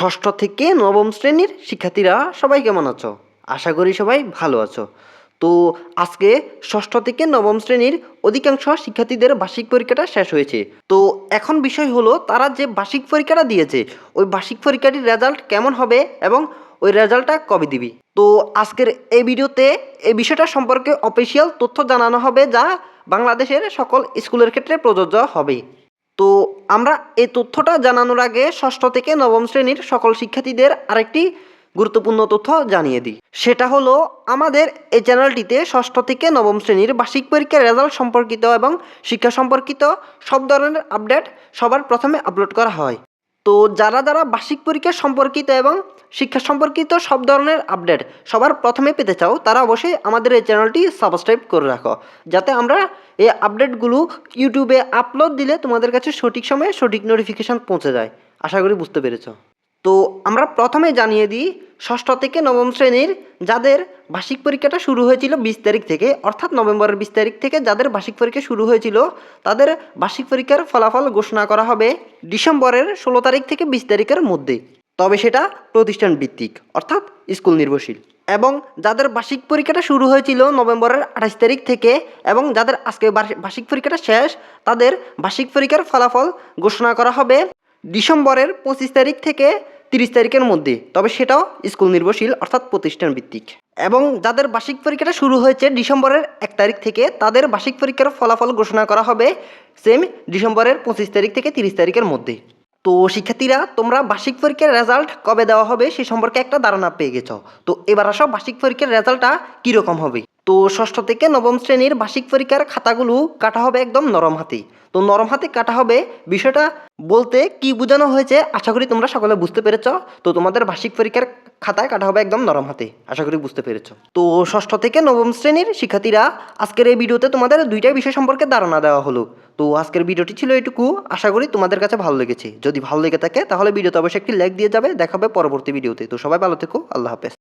ষষ্ঠ থেকে নবম শ্রেণির শিক্ষার্থীরা, সবাই কেমন আছো? আশা করি সবাই ভালো আছো। তো আজকে ষষ্ঠ থেকে নবম শ্রেণির অধিকাংশ শিক্ষার্থীদের বার্ষিক পরীক্ষাটা শেষ হয়েছে। তো এখন বিষয় হলো, তারা যে বার্ষিক পরীক্ষাটা দিয়েছে, ওই বার্ষিক পরীক্ষাটির রেজাল্ট কেমন হবে এবং ওই রেজাল্টটা কবে দিবি? তো আজকের এই ভিডিওতে এই বিষয়টা সম্পর্কে অফিসিয়াল তথ্য জানানো হবে যা বাংলাদেশের সকল স্কুলের ক্ষেত্রে প্রযোজ্য হবে। তো আমরা এই তথ্যটা জানানোর আগে ষষ্ঠ থেকে নবম শ্রেণির সকল শিক্ষার্থীদের আরেকটি গুরুত্বপূর্ণ তথ্য জানিয়ে দিই। সেটা হলো, আমাদের এই চ্যানেলটিতে ষষ্ঠ থেকে নবম শ্রেণির বার্ষিক পরীক্ষার রেজাল্ট সম্পর্কিত এবং শিক্ষা সম্পর্কিত সব ধরনের আপডেট সবার প্রথমে আপলোড করা হয়। তো যারা যারা বার্ষিক পরীক্ষা সম্পর্কিত এবং শিক্ষা সম্পর্কিত সব ধরনের আপডেট সবার প্রথমে পেতে চাও, তারা অবশ্যই আমাদের এই চ্যানেলটি সাবস্ক্রাইব করে রাখো। যাতে আমরা এই আপডেটগুলো ইউটিউবে আপলোড দিলে তোমাদের কাছে সঠিক সময়ে সঠিক নোটিফিকেশান পৌঁছে যায়। আশা করি বুঝতে পেরেছ। তো আমরা প্রথমে জানিয়ে দিই, ষষ্ঠ থেকে নবম শ্রেণির যাদের বার্ষিক পরীক্ষাটা শুরু হয়েছিল বিশ তারিখ থেকে, অর্থাৎ নভেম্বরের বিশ তারিখ থেকে যাদের বার্ষিক পরীক্ষা শুরু হয়েছিল, তাদের বার্ষিক পরীক্ষার ফলাফল ঘোষণা করা হবে ডিসেম্বরের ষোলো তারিখ থেকে বিশ তারিখের মধ্যে। তবে সেটা প্রতিষ্ঠান ভিত্তিক অর্থাৎ স্কুল নির্ভরশীল। এবং যাদের বার্ষিক পরীক্ষাটা শুরু হয়েছিল নভেম্বরের আঠাশ তারিখ থেকে এবং যাদের আজকে বার্ষিক- পরীক্ষাটা শেষ, তাদের বার্ষিক পরীক্ষার ফলাফল ঘোষণা করা হবে ডিসেম্বরের পঁচিশ তারিখ থেকে তিরিশ তারিখের মধ্যে। তবে সেটাও স্কুল নির্ভরশীল, অর্থাৎ প্রতিষ্ঠান ভিত্তিক এবং যাদের বার্ষিক পরীক্ষাটা শুরু হয়েছে ডিসেম্বরের এক তারিখ থেকে, তাদের বার্ষিক পরীক্ষার ফলাফল ঘোষণা করা হবে সেম ডিসেম্বরের পঁচিশ তারিখ থেকে তিরিশ তারিখের মধ্যে। তো শিক্ষার্থীরা, তোমরা বার্ষিক পরীক্ষার রেজাল্ট কবে দেওয়া হবে সে সম্পর্কে একটা ধারণা পেয়ে গেছ। তো এবার আসো বার্ষিক পরীক্ষার রেজাল্টটা কীরকম হবে? তো ষষ্ঠ থেকে নবম শ্রেণির বার্ষিক পরীক্ষার খাতাগুলো কাটা হবে একদম নরম হাতে। তো নরম হাতে কাটা হবে বিষয়টা বলতে কি বোঝানো হয়েছে, আশা করি তোমরা সকলে বুঝতে পেরেছ। তো তোমাদের বার্ষিক পরীক্ষার খাতায় কাটা হবে একদম নরম হাতে, আশা করি বুঝতে পেরেছ। তো ষষ্ঠ থেকে নবম শ্রেণির শিক্ষার্থীরা আজকের এই ভিডিওতে তোমাদের দুইটা বিষয় সম্পর্কে ধারণা দেওয়া হলো। তো আজকের ভিডিওটি ছিল এটুকু, আশা করি তোমাদের কাছে ভালো লেগেছে। যদি ভালো লেগে থাকে, তাহলে ভিডিওতে অবশ্যই একটি লাইক দিয়ে যাবে দেখাবে পরবর্তী ভিডিওতে। তো সবাই ভালো থেকো, আল্লাহ হাফেজ।